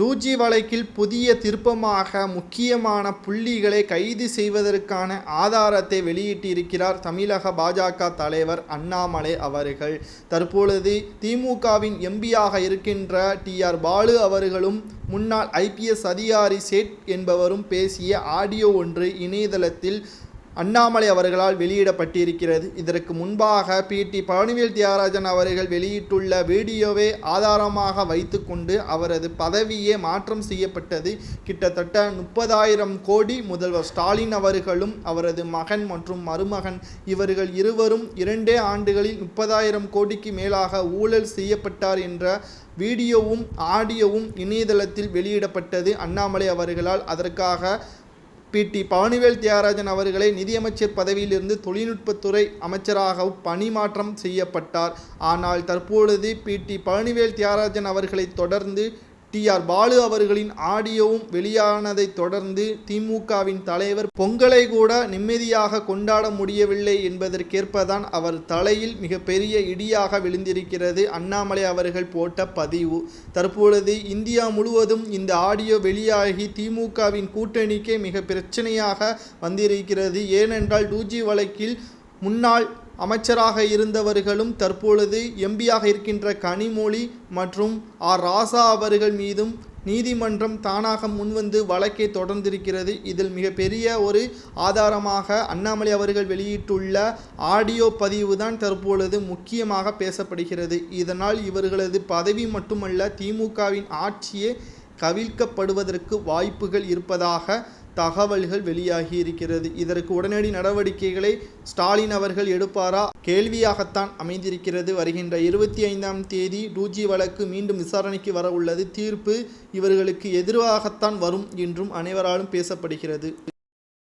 டூஜி வழக்கில் புதிய திருப்பமாக முக்கியமான புள்ளிகளை கைது செய்வதற்கான ஆதாரத்தை வெளியிட்டிருக்கிறார் தமிழக பாஜக தலைவர் அண்ணாமலை அவர்கள். தற்பொழுது திமுகவின் எம்பியாக இருக்கின்ற டி ஆர் பாலு அவர்களும் முன்னாள் ஐபிஎஸ் அதிகாரி சேட் என்பவரும் பேசிய ஆடியோ ஒன்று இணையதளத்தில் அண்ணாமலை அவர்களால் வெளியிடப்பட்டிருக்கிறது. இதற்கு முன்பாக பிடி பழனிவேல் தியாகராஜன் அவர்கள் வெளியிட்டுள்ள வீடியோவை ஆதாரமாக வைத்துக்கொண்டு அவரது பதவியே மாற்றம் செய்யப்பட்டது. கிட்டத்தட்ட முப்பதாயிரம் கோடி முதல்வர் ஸ்டாலின் அவர்களும் அவரது மகன் மற்றும் மருமகன் இவர்கள் இருவரும் இரண்டே ஆண்டுகளில் முப்பதாயிரம் கோடிக்கு மேலாக ஊழல் செய்யப்பட்டார் என்ற வீடியோவும் ஆடியோவும் இணையதளத்தில் வெளியிடப்பட்டது. அண்ணாமலை அவர்களால் அதற்காக பிடி பழனிவேல் தியாகராஜன் அவர்களை நிதியமைச்சர் பதவியிலிருந்து தொழில்நுட்பத்துறை அமைச்சராக பணிமாற்றம் செய்யப்பட்டார். ஆனால் தற்பொழுது பிடி பழனிவேல் தியாகராஜன் அவர்களை தொடர்ந்து டி ஆர் பாலு அவர்களின் ஆடியோவும் வெளியானதை தொடர்ந்து திமுகவின் தலைவர் பொங்கலை கூட நிம்மதியாக கொண்டாட முடியவில்லை என்பதற்கேற்பதான் அவர் தலையில் மிகப்பெரிய இடியாக விழுந்திருக்கிறது. அண்ணாமலை அவர்கள் போட்ட பதிவு. தற்பொழுது இந்தியா முழுவதும் இந்த ஆடியோ வெளியாகி திமுகவின் கூட்டணிக்கே மிக பிரச்சனையாக வந்திருக்கிறது. ஏனென்றால் டூஜி வழக்கில் முன்னாள் அமைச்சராக இருந்தவர்களும் தற்பொழுது எம்பியாக இருக்கின்ற கனிமொழி மற்றும் ஆர் ராசா அவர்கள் மீதும் நீதிமன்றம் தானாக முன்வந்து வழக்கை தொடர்ந்திருக்கிறது. இதில் மிகப்பெரிய ஒரு ஆதாரமாக அண்ணாமலை அவர்கள் வெளியிட்டுள்ள ஆடியோ பதிவு தான் தற்பொழுது முக்கியமாக பேசப்படுகிறது. இதனால் இவர்களது பதவி மட்டுமல்ல திமுகவின் ஆட்சியே கவிழ்க்கப்படுவதற்கு வாய்ப்புகள் இருப்பதாக தகவல்கள் வெளியாகி இருக்கிறது இதற்கு உடனடி நடவடிக்கைகளை ஸ்டாலின் அவர்கள் எடுப்பாரா? கேள்வியாகத்தான் அமைந்திருக்கிறது. வருகின்ற இருபத்தி ஐந்தாம் தேதி டூஜி வழக்கு மீண்டும் விசாரணைக்கு வர உள்ளது. தீர்ப்பு இவர்களுக்கு எதிராகத்தான் வரும் என்றும் அனைவராலும் பேசப்படுகிறது.